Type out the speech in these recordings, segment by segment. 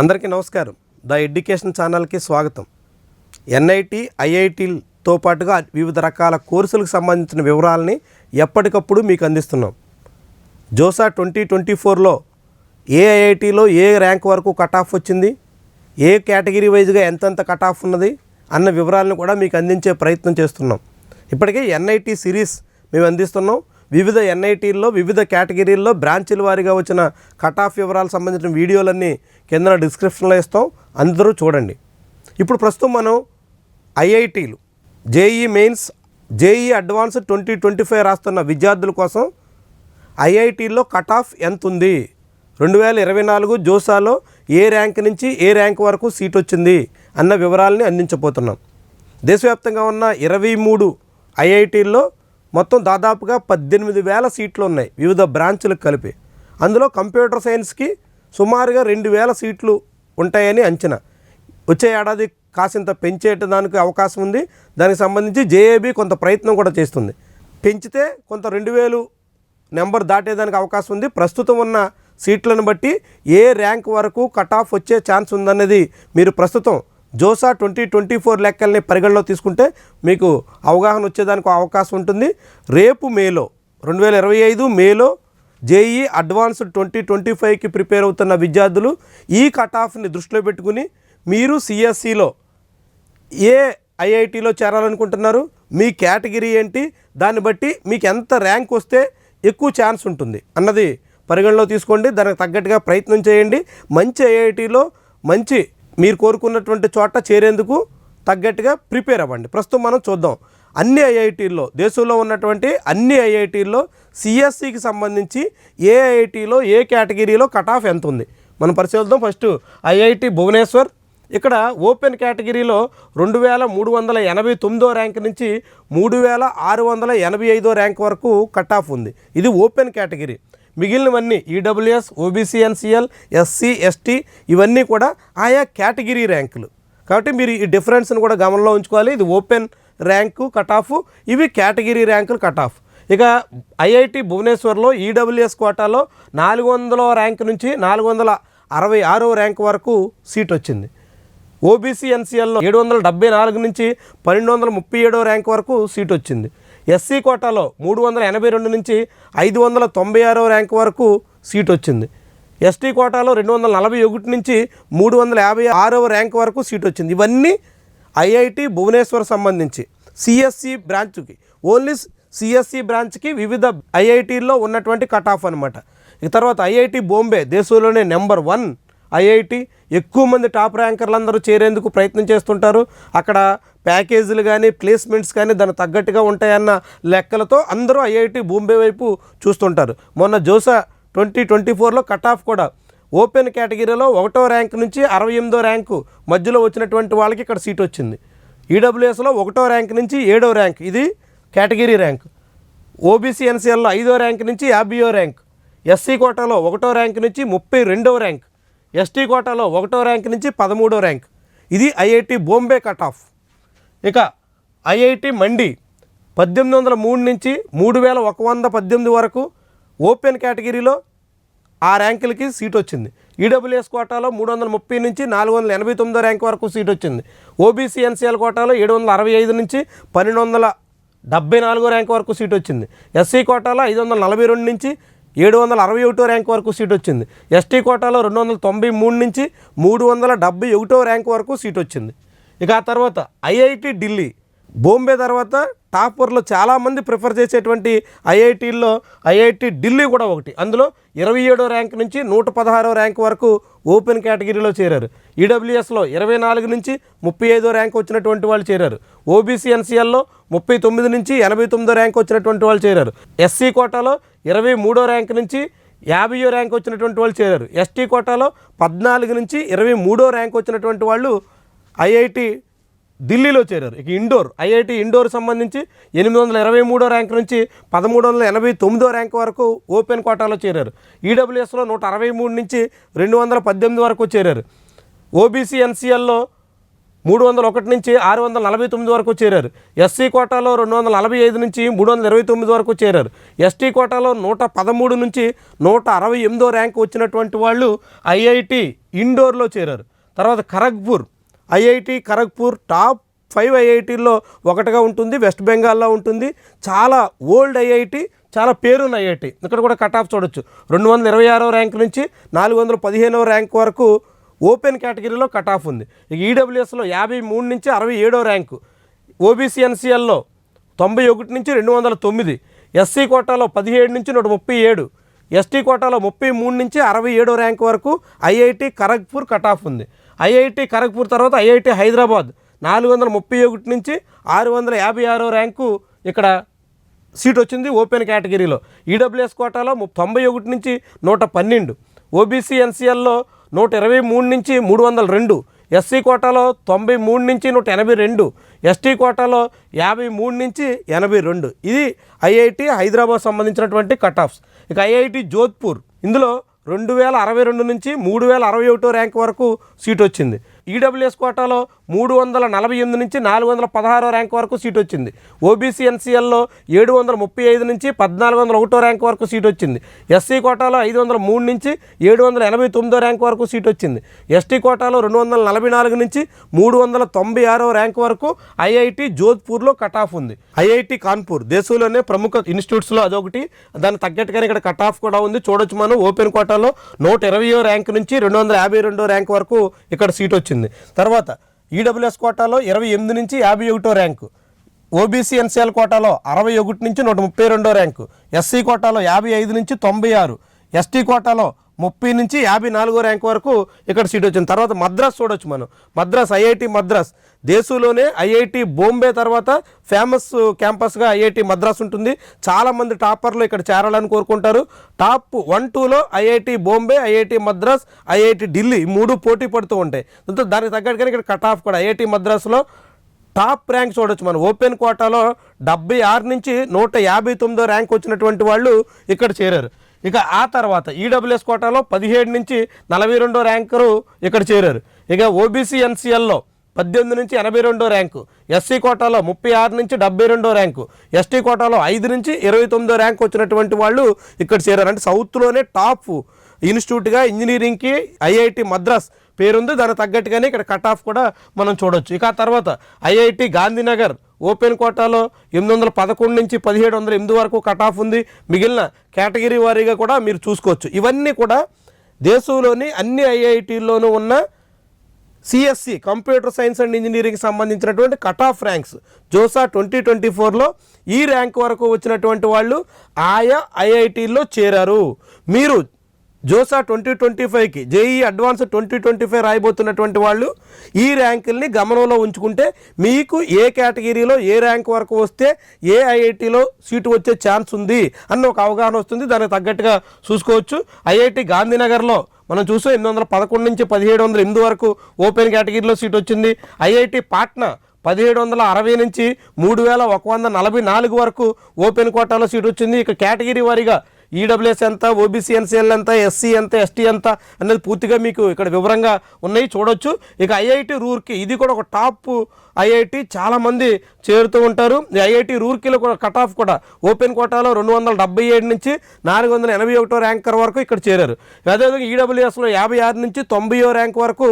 అందరికీ నమస్కారం. The education ఛానల్కి స్వాగతం. ఎన్ఐటి ఐఐటితో పాటుగా వివిధ రకాల కోర్సులకు సంబంధించిన వివరాలని ఎప్పటికప్పుడు మీకు అందిస్తున్నాం. జోసా ట్వంటీ ట్వంటీ ఫోర్లో ఏ ఐఐటిలో ఏ ర్యాంక్ వరకు కట్ ఆఫ్ వచ్చింది? ఏ కేటగిరీ వైజ్గా ఎంతెంత కట్ ఆఫ్ ఉన్నది? అన్న వివరాలను కూడా మీకు అందించే ప్రయత్నం చేస్తున్నాం. ఇప్పటికే ఎన్ఐటి సిరీస్ మేము అందిస్తున్నాం. వివిధ ఎన్ఐటీల్లో వివిధ కేటగిరీల్లో బ్రాంచీల వారీగా వచ్చిన కట్ ఆఫ్ వివరాలకు సంబంధించిన వీడియోలన్నీ కింద డిస్క్రిప్షన్లో ఇస్తాం. అందరూ చూడండి. ఇప్పుడు ప్రస్తుతం మనం ఐఐటీలు JEE mains JEE advance twenty twenty five రాస్తున్న విద్యార్థుల కోసం ఐఐటీల్లో కట్ ఆఫ్ ఎంత ఉంది రెండు వేల ఇరవై నాలుగు జోసాలో ఏ ర్యాంక్ నుంచి ఏ ర్యాంక్ వరకు సీట్ వచ్చింది అన్న వివరాలని అందించబోతున్నాం. దేశవ్యాప్తంగా ఉన్న ఇరవై మూడు ఐఐటీల్లో మొత్తం దాదాపుగా పద్దెనిమిది వేల సీట్లు ఉన్నాయి వివిధ బ్రాంచులకు కలిపి. అందులో కంప్యూటర్ సైన్స్కి సుమారుగా రెండు వేల సీట్లు ఉంటాయని అంచనా. వచ్చే ఏడాది కాసింత పెంచేయడానికి అవకాశం ఉంది. దానికి సంబంధించి జేఏబీ కొంత ప్రయత్నం కూడా చేస్తుంది. పెంచితే కొంత రెండు వేలు నెంబర్ దాటేదానికి అవకాశం ఉంది. ప్రస్తుతం ఉన్న సీట్లను బట్టి ఏ ర్యాంక్ వరకు కట్ ఆఫ్ వచ్చే ఛాన్స్ ఉందన్నది మీరు ప్రస్తుతం జోసా ట్వంటీ ట్వంటీ ఫోర్ లెక్కల్ని పరిగణలో తీసుకుంటే మీకు అవగాహన వచ్చేదానికి అవకాశం ఉంటుంది. రేపు మేలో రెండు వేల ఇరవై ఐదు మేలో జేఈ అడ్వాన్స్డ్ ట్వంటీ ట్వంటీ ఫైవ్కి ప్రిపేర్ అవుతున్న విద్యార్థులు ఈ కట్ ఆఫ్ని దృష్టిలో పెట్టుకుని మీరు సిఎస్సిలో ఏ ఐఐటిలో చేరాలనుకుంటున్నారు. మీ కేటగిరీ ఏంటి? దాన్ని బట్టి మీకు ఎంత ర్యాంక్ వస్తే ఎక్కువ ఛాన్స్ ఉంటుంది. అన్నది పరిగణలో తీసుకోండి. దానికి తగ్గట్టుగా ప్రయత్నం చేయండి. మంచి ఐఐటిలో మంచి మీరు కోరుకున్నటువంటి చోట చేరేందుకు తగ్గట్టుగా ప్రిపేర్ అవ్వండి. ప్రస్తుతం మనం చూద్దాం. అన్ని ఐఐటీల్లో దేశంలో ఉన్నటువంటి అన్ని ఐఐటీల్లో సిఎస్సికి సంబంధించి ఏ ఐఐటీలో ఏ కేటగిరీలో కట్ ఆఫ్ ఎంత ఉంది? మనం పరిశీలిద్దాం. First IIT Bhubaneswar. ఇక్కడ ఓపెన్ కేటగిరీలో రెండు వేల మూడు వందల ఎనభై తొమ్మిదో ర్యాంక్ నుంచి మూడు వేల ఆరు వందల ఎనభై ఐదో ర్యాంక్ వరకు కట్ ఆఫ్ ఉంది. ఇది ఓపెన్ కేటగిరీ. మిగిలినవన్నీ EWS OBC NCL SC ST ఇవన్నీ కూడా ఆయా కేటగిరీ ర్యాంకులు. కాబట్టి మీరు ఈ డిఫరెన్స్ని కూడా గమనంలో ఉంచుకోవాలి. ఇది ఓపెన్ ర్యాంకు కట్ ఆఫ్ ఇవి కేటగిరీ ర్యాంకులు కట్ ఆఫ్ ఇక ఐఐటి భువనేశ్వర్లో ఈడబ్ల్యూఎస్ కోటాలో నాలుగు వందల ర్యాంక్ నుంచి నాలుగు వందల అరవై ఆరో ర్యాంక్ వరకు సీట్ వచ్చింది. ఓబీసీ ఎన్సీఎల్లో ఏడు వందల డెబ్బై నాలుగు నుంచి పన్నెండు వందల ముప్పై ఏడో ర్యాంక్ వరకు సీట్ వచ్చింది. ఎస్సీ కోటాలో మూడు వందల ఎనభై రెండు నుంచి ఐదు వందల తొంభై ఆరో ర్యాంక్ వరకు సీట్ వచ్చింది. ఎస్టీ కోటాలో రెండు వందల నలభై ఒకటి నుంచి మూడు వందల యాభై ఆరవ ర్యాంక్ వరకు సీట్ వచ్చింది. ఇవన్నీ ఐఐటి భువనేశ్వర్ సంబంధించి. సిఎస్సి బ్రాంచ్కి ఓన్లీ సిఎస్సి బ్రాంచ్కి వివిధ ఐఐటీల్లో ఉన్నటువంటి కట్ ఆఫ్ అనమాట ఇక తర్వాత ఐఐటి బాంబే దేశంలోనే నెంబర్ వన్ ఐఐటి. ఎక్కువ మంది టాప్ ర్యాంకర్లందరూ చేరేందుకు ప్రయత్నం చేస్తుంటారు. అక్కడ ప్యాకేజీలు కానీ ప్లేస్మెంట్స్ కానీ దానికి తగ్గట్టుగా ఉంటాయన్న లెక్కలతో అందరూ ఐఐటి బాంబే వైపు చూస్తుంటారు. మొన్న జోసా ట్వంటీ ట్వంటీ ఫోర్లో కట్ ఆఫ్ కూడా. ఓపెన్ కేటగిరీలో ఒకటో ర్యాంక్ నుంచి అరవై ఎనిమిదో ర్యాంకు మధ్యలో వచ్చినటువంటి వాళ్ళకి ఇక్కడ సీట్ వచ్చింది. ఈడబ్ల్యూఎస్లో ఒకటో ర్యాంక్ నుంచి ఏడో ర్యాంక్. ఇది కేటగిరీ ర్యాంక్. ఓబీసీ ఎన్సీఎల్లో ఐదో ర్యాంక్ నుంచి యాభైయో ర్యాంక్. ఎస్సీ కోటాలో ఒకటో ర్యాంక్ నుంచి ముప్పై రెండవ ర్యాంక్. ఎస్టీ కోటాలో ఒకటో ర్యాంక్ నుంచి పదమూడో ర్యాంక్. ఇది ఐఐటి బాంబే కట్ ఆఫ్. ఇక ఐఐటి మండి పద్దెనిమిది వందల మూడు నుంచి మూడు వేల ఒక వంద పద్దెనిమిది వరకు ఓపెన్ కేటగిరీలో ఆ ర్యాంకులకి సీట్ వచ్చింది. ఈడబ్ల్యూఎస్ కోటాలో మూడు వందల ముప్పై నుంచి నాలుగు వందల ఎనభై తొమ్మిదో ర్యాంక్ వరకు సీట్ వచ్చింది. ఓబీసీ ఎన్సీఎల్ కోటాలో ఏడు వందల అరవై ఐదు నుంచి పన్నెండు వందల డెబ్బై నాలుగో ర్యాంక్ వరకు సీట్ వచ్చింది. ఎస్సీ కోటాలో ఐదు వందల నలభై రెండు నుంచి ఏడు వందల అరవై ఒకటో ర్యాంక్ వరకు సీట్ వచ్చింది. ఎస్టీ కోటాలో రెండు వందల తొంభై మూడు నుంచి మూడు వందల డెబ్బై ఒకటో ర్యాంక్ వరకు సీట్ వచ్చింది. ఇక ఆ తర్వాత ఐఐటి ఢిల్లీ బాంబే తర్వాత టాపర్లో చాలామంది ప్రిఫర్ చేసేటువంటి ఐఐటీల్లో ఐఐటి ఢిల్లీ కూడా ఒకటి. అందులో ఇరవై ఏడో ర్యాంక్ నుంచి నూట పదహారో ర్యాంక్ వరకు ఓపెన్ కేటగిరీలో చేరారు. ఈడబ్ల్యూఎస్లో ఇరవై నాలుగు నుంచి ముప్పై ఐదో ర్యాంక్ వచ్చినటువంటి వాళ్ళు చేరారు. ఓబీసీ ఎన్సీఎల్లో ముప్పై తొమ్మిది నుంచి ఎనభై తొమ్మిదో ర్యాంక్ వచ్చినటువంటి వాళ్ళు చేరారు. ఎస్సీ కోటాలో ఇరవై మూడో ర్యాంక్ నుంచి యాభైయో ర్యాంక్ వచ్చినటువంటి వాళ్ళు చేరారు. ఎస్టీ కోటాలో పద్నాలుగు నుంచి ఇరవై మూడో ర్యాంక్ వచ్చినటువంటి వాళ్ళు ఐఐటి ఢిల్లీలో చేరారు. ఇక ఇండోర్ ఐఐటి ఇండోర్ సంబంధించి ఎనిమిది వందల ఇరవై మూడో ర్యాంక్ నుంచి పదమూడు వందల ఎనభై తొమ్మిదో ర్యాంక్ వరకు ఓపెన్ కోటాలో చేరారు. ఈడబ్ల్యూఎస్లో నూట అరవై మూడు నుంచి రెండు వందల పద్దెనిమిది వరకు చేరారు. ఓబీసీ ఎన్సీఎల్లో మూడు వందల ఒకటి నుంచి ఆరు వందల నలభై తొమ్మిది వరకు చేరారు. ఎస్సీ కోటాలో రెండు వందల నలభై ఐదు నుంచి మూడు వందల ఇరవై తొమ్మిది వరకు చేరారు. ఎస్టీ కోటాలో నూట పదమూడు నుంచి నూట అరవై ఎనిమిదో ర్యాంకు వచ్చినటువంటి వాళ్ళు ఐఐటి ఇండోర్లో చేరారు. తర్వాత Kharagpur IIT Kharagpur top five ఐఐటీల్లో ఒకటిగా ఉంటుంది వెస్ట్ బెంగాల్లో ఉంటుంది. చాలా ఓల్డ్ ఐఐటి చాలా పేరున్న ఐఐటి. ఇక్కడ కూడా కట్ ఆఫ్ చూడొచ్చు. రెండు వందల ఇరవై ఆరో ర్యాంక్ నుంచి నాలుగు వందల పదిహేనవ ర్యాంక్ వరకు ఓపెన్ కేటగిరీలో కట్ ఆఫ్ ఉంది. ఇక ఈడబ్ల్యూఎస్లో యాభై మూడు నుంచి అరవై ఏడో ర్యాంకు. ఓబీసీ ఎన్సీఎల్లో తొంభై ఒకటి నుంచి రెండు వందల తొమ్మిది. ఎస్సీ కోటాలో పదిహేడు నుంచి నూట ముప్పై ఏడు. ఎస్టీ కోటాలో ముప్పై మూడు నుంచి అరవై ఏడో ర్యాంక్ వరకు ఐఐటి ఖరగ్పూర్ కట్ ఆఫ్ ఉంది. ఐఐటి ఖరగ్పూర్ తర్వాత ఐఐటి హైదరాబాద్. నాలుగు వందల ముప్పై ఒకటి నుంచి ఆరు వందల యాభై ఆరో ర్యాంకు ఇక్కడ సీట్ వచ్చింది ఓపెన్ కేటగిరీలో. ఈడబ్ల్యూఎస్ కోటాలో తొంభై ఒకటి నుంచి నూట పన్నెండు. ఓబీసీ ఎన్సీఎల్లో నూట ఇరవై మూడు నుంచి మూడు వందల రెండు. ఎస్సీ కోటాలో తొంభై మూడు నుంచి నూట ఎనభై రెండు. ఎస్టీ కోటాలో యాభై మూడు నుంచి ఎనభై రెండు. ఇది ఐఐటి హైదరాబాద్ సంబంధించినటువంటి కట్ ఆఫ్స్ ఇక ఐఐటి జోధ్పూర్. ఇందులో రెండు వేల అరవై రెండు నుంచి మూడు వేల అరవై ఒకటో ర్యాంక్ వరకు సీట్ వచ్చింది. ఈడబ్ల్యూఎస్ కోటాలో మూడు వందల నలభై ఎనిమిది నుంచి నాలుగు వందల పదహారో ర్యాంక్ వరకు సీట్ వచ్చింది. ఓబీసీ ఎన్సీఎల్లో ఏడు వందల ముప్పై ఐదు నుంచి పద్నాలుగు వందల ఒకటో ర్యాంక్ వరకు సీట్ వచ్చింది. ఎస్సీ కోటాలో ఐదు వందల మూడు నుంచి ఏడు వందల ఎనభై తొమ్మిదో ర్యాంక్ వరకు సీట్ వచ్చింది. ఎస్టీ కోటాలో రెండు వందల నలభై నాలుగు నుంచి మూడు వందల తొంభై ఆరో ర్యాంక్ వరకు ఐఐటి జోధ్పూర్లో కట్ ఆఫ్ ఉంది. ఐఐటి కాన్పూర్ దేశంలోనే ప్రముఖ ఇన్స్టిట్యూట్స్లో అదొకటి. దాని తగ్గట్టుగానే ఇక్కడ కట్ ఆఫ్ కూడా ఉంది. చూడొచ్చు మనం ఓపెన్ కోటాలో నూట ఇరవయో ర్యాంక్ నుంచి రెండు వందల యాభై రెండో ర్యాంక్ వరకు ఇక్కడ సీట్ వచ్చింది. తర్వాత ఈడబ్ల్యూఎస్ కోటాలో ఇరవై ఎనిమిది నుంచి యాభై ఒకటో ర్యాంకు. ఓబీసీ ఎన్సీఎల్ కోటాలో అరవై ఒకటి నుంచి నూట ముప్పై రెండో ర్యాంకు. ఎస్సీ కోటాలో యాభై ఐదు నుంచి తొంభై ఆరు. ఎస్టీ కోటాలో ముప్పై నుంచి యాభై నాలుగో ర్యాంక్ వరకు ఇక్కడ సీట్ వచ్చింది. తర్వాత మద్రాస్ చూడొచ్చు మనం. మద్రాస్ ఐఐటి మద్రాస్. దేశంలోనే ఐఐటి బాంబే తర్వాత ఫేమస్ క్యాంపస్గా ఐఐటి మద్రాస్ ఉంటుంది. చాలామంది టాపర్లు ఇక్కడ చేరాలని కోరుకుంటారు. టాప్ వన్ టూలో IIT Bombay IIT Madras IIT Delhi మూడు పోటీ పడుతూ ఉంటాయి. దాంతో దానికి తగ్గట్టుగానే ఇక్కడ కట్ ఆఫ్ కూడా. ఐఐటి మద్రాస్లో టాప్ ర్యాంక్ చూడొచ్చు మనం. ఓపెన్ కోటాలో డెబ్బై ఆరు నుంచి నూట యాభై తొమ్మిదో ర్యాంక్ వచ్చినటువంటి వాళ్ళు ఇక్కడ చేరారు. ఇక ఆ తర్వాత ఈడబ్ల్యూఎస్ కోటాలో పదిహేడు నుంచి నలభై రెండో ర్యాంకరు ఇక్కడ చేరారు. ఇక ఓబీసీ ఎన్సీఎల్లో పద్దెనిమిది నుంచి ఎనభై రెండో ర్యాంకు ఎస్సీ కోటాలో ముప్పై ఆరు నుంచి డెబ్బై రెండో ర్యాంకు ఎస్టీ కోటాలో ఐదు నుంచి ఇరవై తొమ్మిదో ర్యాంక్ వచ్చినటువంటి వాళ్ళు ఇక్కడ చేరారు. అంటే సౌత్లోనే టాప్ ఇన్స్టిట్యూట్గా ఇంజనీరింగ్కి ఐఐటి మద్రాస్ పేరుంది. దానికి తగ్గట్టుగానే ఇక్కడ కట్ ఆఫ్ కూడా మనం చూడొచ్చు. ఇక ఆ తర్వాత ఐఐటి గాంధీనగర్ ఓపెన్ కోటాలో ఎనిమిది వందల పదకొండు నుంచి పదిహేడు వందల ఎనిమిది వరకు కట్ ఆఫ్ ఉంది. మిగిలిన కేటగిరీ వారీగా కూడా మీరు చూసుకోవచ్చు. ఇవన్నీ కూడా దేశంలోని అన్ని ఐఐటీల్లోనూ ఉన్న CSE computer science and engineering సంబంధించినటువంటి cut off ranks. JoSAA twenty twenty ఫోర్లో ఈ ర్యాంక్ వరకు వచ్చినటువంటి వాళ్ళు ఆయా ఐఐటీల్లో చేరారు. మీరు జోసా ట్వంటీ ట్వంటీ ఫైవ్కి JEE advance twenty twenty five రాయబోతున్నటువంటి వాళ్ళు ఈ ర్యాంకుల్ని గమనంలో ఉంచుకుంటే మీకు ఏ కేటగిరీలో ఏ ర్యాంక్ వరకు వస్తే ఏ ఐఐటిలో సీటు వచ్చే ఛాన్స్ ఉంది అన్న ఒక అవగాహన వస్తుంది. దానికి తగ్గట్టుగా చూసుకోవచ్చు. ఐఐటి గాంధీనగర్లో మనం చూసాం ఎనిమిది వందల పదకొండు నుంచి పదిహేడు వందల ఎనిమిది వరకు ఓపెన్ కేటగిరీలో సీట్ వచ్చింది. ఐఐటి పాట్నా పదిహేడు వందల అరవై నుంచి మూడు వేల ఒక వంద నలభై నాలుగు వరకు ఓపెన్ కోటాలో సీట్ వచ్చింది. ఇక కేటగిరీ వారీగా ఈడబ్ల్యూఎస్ ఎంత ఓబీసీ ఎన్సీఎల్ ఎంత ఎస్సీ ఎంత ఎస్టీ ఎంత అనేది పూర్తిగా మీకు ఇక్కడ వివరంగా ఉన్నాయి. చూడొచ్చు. ఇక ఐఐటి రూర్కి ఇది కూడా ఒక టాప్ ఐఐటి. చాలామంది చేరుతూ ఉంటారు. ఐఐటి రూర్కీలో కూడా కట్ ఆఫ్ కూడా ఓపెన్ కోటాలో రెండు వందల డెబ్బై ఏడు నుంచి నాలుగు వందల ఎనభై ఒకటో ర్యాంకర్ వరకు ఇక్కడ చేరారు. అదేవిధంగా ఈడబ్ల్యూఎస్లో యాభై ఆరు నుంచి తొంభైయో ర్యాంక్ వరకు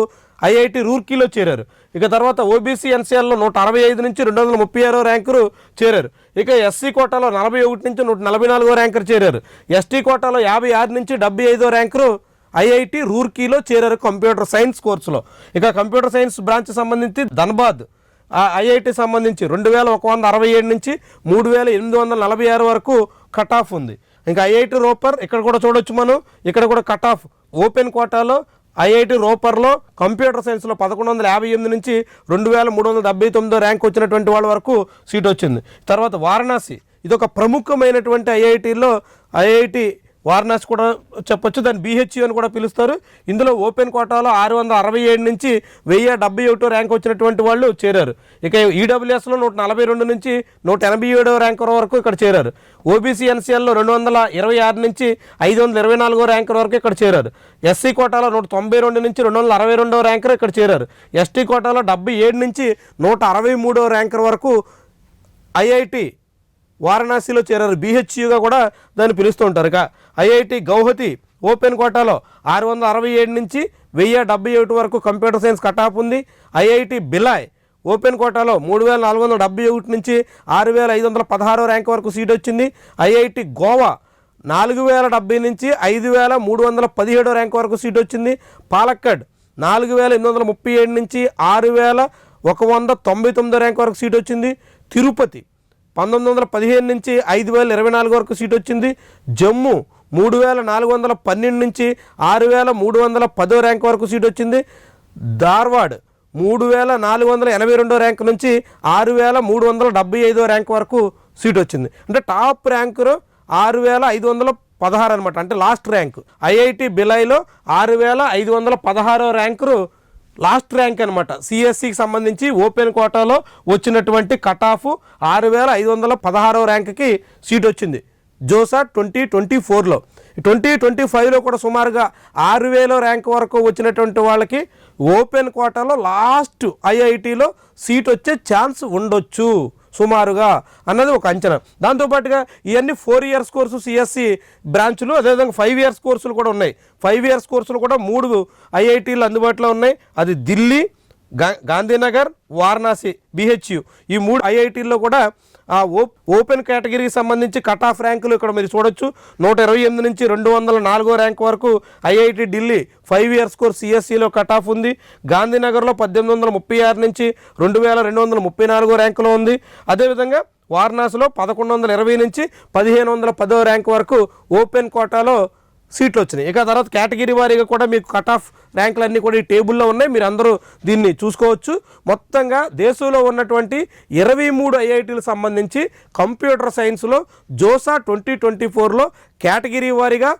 ఐఐటి రూర్కీలో చేరారు. ఇక తర్వాత ఓబీసీ ఎన్సీఎల్లో నూట అరవై ఐదు నుంచి రెండు వందల ముప్పై ఆరో ర్యాంకులు చేరారు. ఇక ఎస్సీ కోటాలో నలభై ఒకటి నుంచి నూట నలభై నాలుగో ర్యాంకర్ చేరారు. ఎస్టీ కోటాలో యాభై ఆరు నుంచి డెబ్బై ఐదో ర్యాంకరు ఐఐటి రూర్కీలో చేరారు కంప్యూటర్ సైన్స్ కోర్సులో. ఇక కంప్యూటర్ సైన్స్ బ్రాంచ్ సంబంధించి ధన్బాద్ ఆ ఐఐటి సంబంధించి రెండు వేల ఒక వంద అరవై ఏడు నుంచి మూడు వేల ఎనిమిది వందల నలభై ఆరు వరకు కట్ ఆఫ్ ఉంది. ఇంకా ఐఐటి రోపర్ ఇక్కడ కూడా చూడొచ్చు మనం. ఇక్కడ కూడా కట్ ఆఫ్. ఓపెన్ కోటాలో ఐఐటి రోపర్లో కంప్యూటర్ సైన్స్లో పదకొండు వందల యాభై ఎనిమిది నుంచి రెండు వేల మూడు వందల డెబ్బై తొమ్మిదో ర్యాంక్ వచ్చినటువంటి వాళ్ళ వరకు సీట్ వచ్చింది తర్వాత వారణాసి ఇది ఒక ప్రముఖమైనటువంటి ఐఐటిలో ఐఐటి వారణాసి కూడా చెప్పొచ్చు దాన్ని బీహెచ్యూ అని కూడా పిలుస్తారు. ఇందులో ఓపెన్ కోటాలో ఆరు వందల అరవై ఏడు నుంచి వెయ్యి డెబ్బై ఒకటో ర్యాంక్ వచ్చినటువంటి వాళ్ళు చేరారు. ఇక ఈడబ్ల్యూఎస్లో నూట నలభై రెండు నుంచి నూట ఎనభై ఏడో ర్యాంకుల వరకు ఇక్కడ చేరారు. ఓబీసీ ఎన్సీఎల్లో రెండు వందల ఇరవై ఆరు నుంచి ఐదు వందల ఇరవై నాలుగో ర్యాంకర్ వరకు ఇక్కడ చేరారు. ఎస్సీ కోటాలో నూట తొంభై రెండు నుంచి రెండు వందల అరవై రెండో ర్యాంకర్ ఇక్కడ చేరారు. ఎస్టీ కోటాలో డెబ్బై ఏడు నుంచి నూట అరవై మూడో ర్యాంకర్ వరకు ఐఐటి వారణాసిలో చేరారు. బీహెచ్యుగా కూడా దాన్ని పిలుస్తూ ఉంటారు ఇక ఐఐటి గౌహతి ఓపెన్ కోటాలో ఆరు వందల అరవై ఏడు నుంచి వెయ్యి డెబ్బై ఒకటి వరకు కంప్యూటర్ సైన్స్ కటాప్ ఉంది. ఐఐటి బిలాయ్ ఓపెన్ కోటాలో మూడు వేల నాలుగు వందల డెబ్బై ఒకటి నుంచి ఆరు వేల ఐదు వందల పదహారో ర్యాంక్ వరకు సీట్ వచ్చింది. ఐఐటి గోవా నాలుగు వేల డెబ్బై నుంచి ఐదు వేల మూడు వందల పదిహేడో ర్యాంక్ వరకు సీట్ వచ్చింది. పాలక్కడ్ నాలుగు వేల ఎనిమిది వందల ముప్పై ఏడు నుంచి ఆరు వేల ఒక వంద తొంభై తొమ్మిదో ర్యాంక్ వరకు సీట్ వచ్చింది. తిరుపతి పంతొమ్మిది వందల పదిహేను నుంచి ఐదు వేల ఇరవై నాలుగు వరకు సీట్ వచ్చింది. జమ్ము మూడు వేల నాలుగు వందల పన్నెండు నుంచి ఆరు వేల మూడు వందల పదో ర్యాంక్ వరకు సీట్ వచ్చింది. ధార్వాడ్ మూడు వేల నాలుగు వందల ఎనభై రెండో ర్యాంక్ నుంచి ఆరు వేల మూడు వందల డెబ్బై ఐదో ర్యాంక్ వరకు సీట్ వచ్చింది. అంటే టాప్ ర్యాంకులో ఆరు వేల ఐదు వందల పదహారు అనమాట అంటే లాస్ట్ ర్యాంక్. ఐఐటి బిలైలో ఆరు వేల ఐదు వందల పదహారో ర్యాంకు లాస్ట్ ర్యాంక్ అనమాట సిఎస్సికి సంబంధించి ఓపెన్ కోటాలో వచ్చినటువంటి కట్ ఆఫ్ ఆరు వేల ఐదు వందల పదహారో ర్యాంక్కి సీట్ వచ్చింది. జోసా ట్వంటీ ట్వంటీ ఫోర్లో. ట్వంటీ ట్వంటీ ఫైవ్లో కూడా సుమారుగా ఆరు వేల ర్యాంక్ వరకు వచ్చినటువంటి వాళ్ళకి ఓపెన్ కోటాలో లాస్ట్ ఐఐటిలో సీట్ వచ్చే ఛాన్స్ ఉండొచ్చు. సుమారుగా అన్నది ఒక అంచనా. దాంతోపాటుగా ఇవన్నీ ఫోర్ ఇయర్స్ కోర్సు సిఎస్సి బ్రాంచ్లు అదేవిధంగా ఫైవ్ ఇయర్స్ కోర్సులు కూడా ఉన్నాయి. ఫైవ్ ఇయర్స్ కోర్సులు కూడా మూడు ఐఐటీలు అందుబాటులో ఉన్నాయి. అది ఢిల్లీ గాంధీనగర్ వారణాసి బిహెచ్యు ఈ మూడు ఐఐటీల్లో కూడా ఆ ఓ- ఓపెన్ కేటగిరీకి సంబంధించి కట్ ఆఫ్ ర్యాంకులు ఇక్కడ మీరు చూడొచ్చు. నూట ఇరవై ఎనిమిది నుంచి రెండు వందల నాలుగో ర్యాంక్ వరకు IIT Delhi five year score సిఎస్సిలో cut off ఉంది. గాంధీనగర్లో పద్దెనిమిది వందల ముప్పై ఆరు నుంచి రెండు వేల రెండు వందల ముప్పై నాలుగో ర్యాంకులో ఉంది. అదేవిధంగా వారణాసిలో పదకొండు వందల ఇరవై నుంచి పదిహేను వందల పదో ర్యాంక్ వరకు ఓపెన్ కోటాలో సీట్లు వచ్చినాయి. ఇక తర్వాత కేటగిరీ వారీగా కూడా మీకు కట్ ఆఫ్ ర్యాంకులు అన్నీ కూడా ఈ టేబుల్లో ఉన్నాయి. మీరు అందరూ దీన్ని చూసుకోవచ్చు. మొత్తంగా దేశంలో ఉన్నటువంటి ఇరవై మూడు ఐఐటీలకు సంబంధించి కంప్యూటర్ సైన్స్లో జోసా ట్వంటీ ట్వంటీ ఫోర్లో కేటగిరీ వారీగా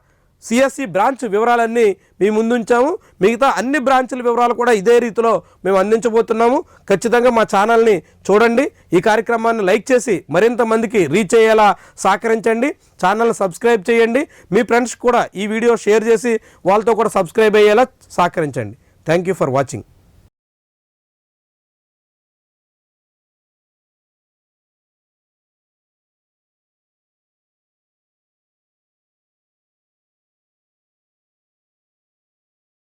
సిఎస్సి బ్రాంచ్ వివరాలన్నీ మీ ముందుంచాము. మిగతా అన్ని బ్రాంచుల వివరాలు కూడా ఇదే రీతిలో మేము అందించబోతున్నాము. ఖచ్చితంగా మా ఛానల్ని చూడండి. ఈ కార్యక్రమాన్ని లైక్ చేసి మరింత మందికి రీచ్ అయ్యేలా సహకరించండి. ఛానల్ని సబ్స్క్రైబ్ చేయండి. మీ ఫ్రెండ్స్ కూడా ఈ వీడియో షేర్ చేసి వాళ్ళతో కూడా సబ్స్క్రైబ్ అయ్యేలా సహకరించండి. Thank you for watching